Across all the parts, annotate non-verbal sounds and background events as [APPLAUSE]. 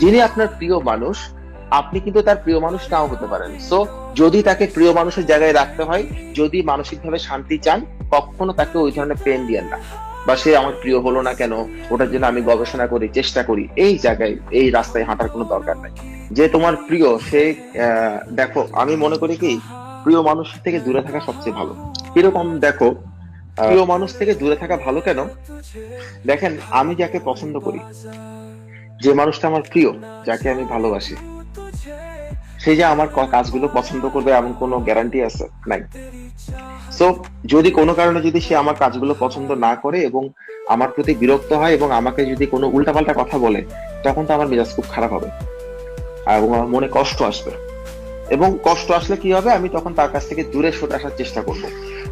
যিনি আপনার প্রিয় মানুষ, আপনি কিন্তু তার প্রিয় মানুষ নাও হতে পারেন। সো যদি তাকে প্রিয় মানুষের জায়গায় রাখতে হয়, যদি মানসিকভাবে শান্তি চান, কখনো তাকে ওই ধরনের পেন দিয়েন না। বা সে আমার প্রিয় হলো না কেন, ওটার জন্য আমি গবেষণা করি, চেষ্টা করি, এই জায়গায়, এই রাস্তায় হাঁটার কোনো দরকার নাই। যে তোমার প্রিয়, সে দেখো, আমি মনে করি কি, প্রিয় মানুষ থেকে দূরে থাকা সবচেয়ে ভালো। কীরকম দেখো, প্রিয় মানুষ থেকে দূরে থাকা ভালো কেন? দেখেন, আমি যাকে পছন্দ করি যে মানুষটা আমার প্রিয়, যাকে আমি ভালোবাসি, সে যে আমার কাজগুলো পছন্দ করবে এমন কোনো গ্যারান্টি আছে? নাই। সো যদি কোনো কারণে যদি সে আমার কাজগুলো পছন্দ না করে এবং আমার প্রতি বিরক্ত হয় এবং আমাকে যদি কোনো উল্টাপাল্টা কথা বলে, তখন তো আমার মেজাজ খুব খারাপ হবে এবং আমার মনে কষ্ট আসবে। এবং কষ্ট আসলে কি হবে? আমি তখন তার কাছ থেকে দূরে সরে আসার চেষ্টা করব।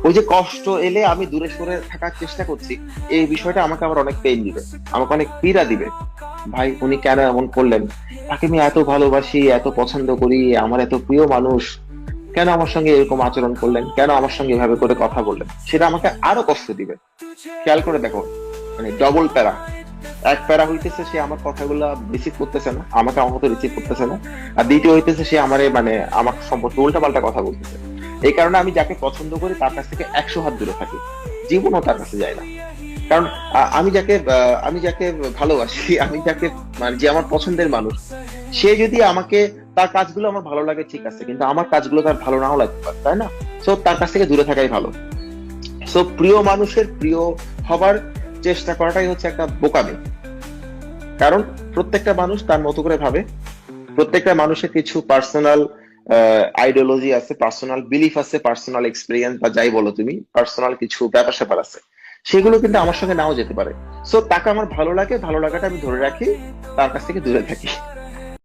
ওই যে কষ্ট এলে আমি দূরে সরে থাকার চেষ্টা করছি, এই বিষয়টা আমাকে আবার অনেক পেইন দিবে, আমাকে অনেক পীড়া দিবে। ভাই, উনি কেন এমন করলেন? তাকে আমি এত ভালোবাসি, এত পছন্দ করি, আমার এত প্রিয় মানুষ। কেন আমার সঙ্গে এরকম আচরণ করলেন? কেন আমার সঙ্গে এভাবে করে কথা বললেন? সেটা আমাকে আরও কষ্ট দিবে। খেয়াল করে দেখো মানে ডবল প্যারা। এক প্যারা হইতেছে সে আমার কথাগুলো রিসিভ করতেছে না, আমাকে আমার মতো রিসিভ করতেছে না। আর দ্বিতীয় হইতেছে সে আমার মানে আমার সম্পর্কে উল্টা পাল্টা কথা বলতেছে। এই কারণে আমি যাকে পছন্দ করি, তার কাছ থেকে একশো হাত দূরে থাকি। জীবনও তার কাছে যায় না। কারণ আমি যাকে আমি যাকে ভালোবাসি, [LAUGHS] আমি যাকে মানে যে আমার পছন্দের মানুষ, সে যদি আমাকে, তার কাজগুলো আমার ভালো লাগে, ঠিক আছে, কিন্তু আমার কাজগুলো তার ভালো নাও লাগতে পারে, তাই না? সো তার কাছ থেকে দূরে থাকাই ভালো। সো প্রিয় মানুষের প্রিয় হবার চেষ্টা করাটাই হচ্ছে একটা বোকামি। কারণ, প্রত্যেকটা মানুষ তার মতো করে ভাবে। প্রত্যেকটা মানুষের কিছু পার্সোনাল আইডিওলজি আছে পার্সোনাল বিলিফ আছে পার্সোনাল এক্সপিরিয়েন্স বা যাই বলো তুমি পার্সোনাল কিছু ব্যাপার স্যাপার আছে। সেগুলো কিন্তু আমার সঙ্গে নাও যেতে পারে। সো তাকে আমার ভালো লাগে, ভালো লাগাটা আমি ধরে রাখি, তার কাছ থেকে দূরে থাকি।